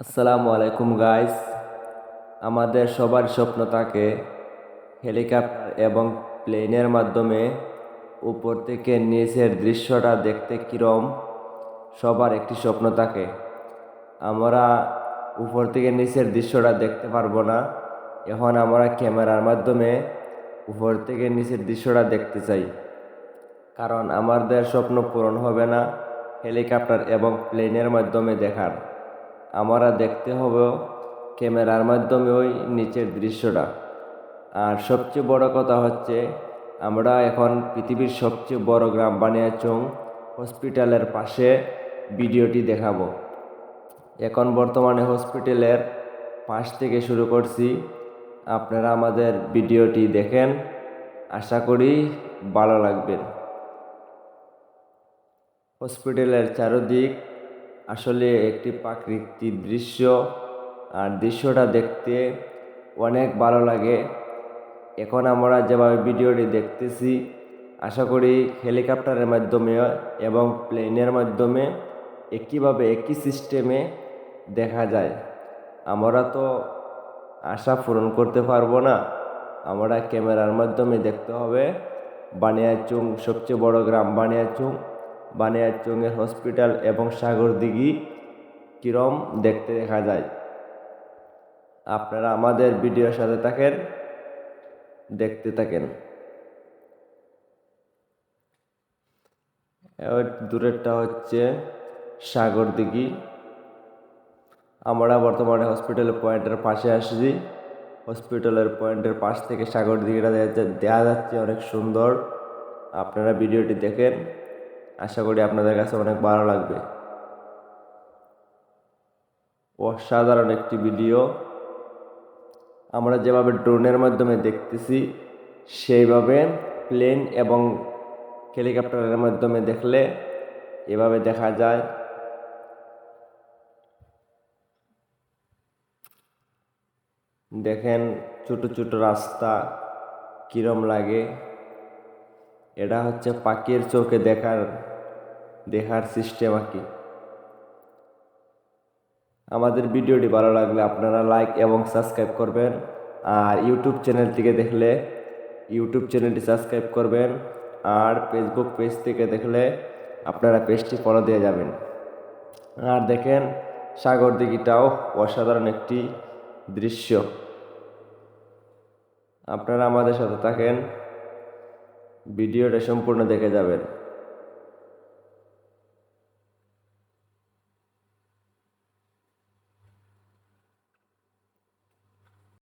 আসসালামু আলাইকুম গাইস আমাদের সবার স্বপ্ন থাকে হেলিকপ্টার এবং প্লেনের মাধ্যমে উপর থেকে নিচের দৃশ্যটা দেখতে কীরম, সবার একটি স্বপ্ন থাকে। আমরা উপর থেকে নিচের দৃশ্যটা দেখতে পারব না। এখন আমরা ক্যামেরার মাধ্যমে উপর থেকে নিচের দৃশ্যটা দেখতে চাই। কারণ আমাদের স্বপ্ন পূরণ হবে না হেলিকপ্টার এবং প্লেনের মাধ্যমে দেখার। আমরা দেখতে হবে ক্যামেরার মাধ্যমে ওই নিচের দৃশ্যটা। আর সবচেয়ে বড় কথা হচ্ছে, আমরা এখন পৃথিবীর সবচেয়ে বড় গ্রাম বানিয়াচং হসপিটালের পাশে ভিডিওটি দেখাবো। এখন বর্তমানে হসপিটালের পাশ থেকে শুরু করছি। আপনারা আমাদের ভিডিওটি দেখেন, আশা করি ভালো লাগবে। হসপিটালের চারদিক আসলে একটি প্রাকৃতিক দৃশ্য আর দৃশ্যটা দেখতে অনেক ভালো লাগে। এখন আমরা যেভাবে ভিডিওটি দেখতেছি, আশা করি হেলিকপ্টারের মাধ্যমে এবং প্লেনের মাধ্যমে একইভাবে একই সিস্টেমে দেখা যায়। আমরা তো আশা পূরণ করতে পারব না। আমরা ক্যামেরার মাধ্যমে দেখতে হবে। বানিয়াচুং, সবচেয়ে বড় গ্রাম বানিয়াচুং। বানিয়াচুংয়ের হসপিটাল এবং সাগরদিঘি কিরম দেখতে দেখা যায়? আপনারা আমাদের ভিডিওর সাথে থাকেন, দেখতে থাকেন। দূরেরটা হচ্ছে সাগরদিঘি আমরা বর্তমানে হসপিটালের পয়েন্টের পাশে আসছি। হসপিটালের পয়েন্টের পাশ থেকে সাগর দিঘিটা দেখা যাচ্ছে অনেক সুন্দর। আপনারা ভিডিওটি দেখেন। আশা করি আপনাদের কাছে অনেক ভালো লাগবে। অসাধারণ একটি ভিডিও। আমরা যেভাবে ড্রোনের মাধ্যমে দেখতেছি, সেইভাবে প্লেন এবং হেলিকপ্টারের মাধ্যমে দেখলে এভাবে দেখা যায়। দেখেন ছোট ছোট রাস্তা কীরম লাগে। এটা হচ্ছে পাখির চোখে দেখার দেখার সিস্টেম আর কি আমাদের ভিডিওটি ভালো লাগলে আপনারা লাইক এবং সাবস্ক্রাইব করবেন। আর ইউটিউব চ্যানেল থেকে দেখলে ইউটিউব চ্যানেলটি সাবস্ক্রাইব করবেন। আর ফেসবুক পেজ থেকে দেখলে আপনারা পেজটি ফলো দিয়ে যাবেন। আর দেখেন, সাগর দিঘিটাও অসাধারণ একটি দৃশ্য। আপনারা আমাদের সাথে থাকেন, ভিডিওটা সম্পূর্ণ দেখে যাবেন।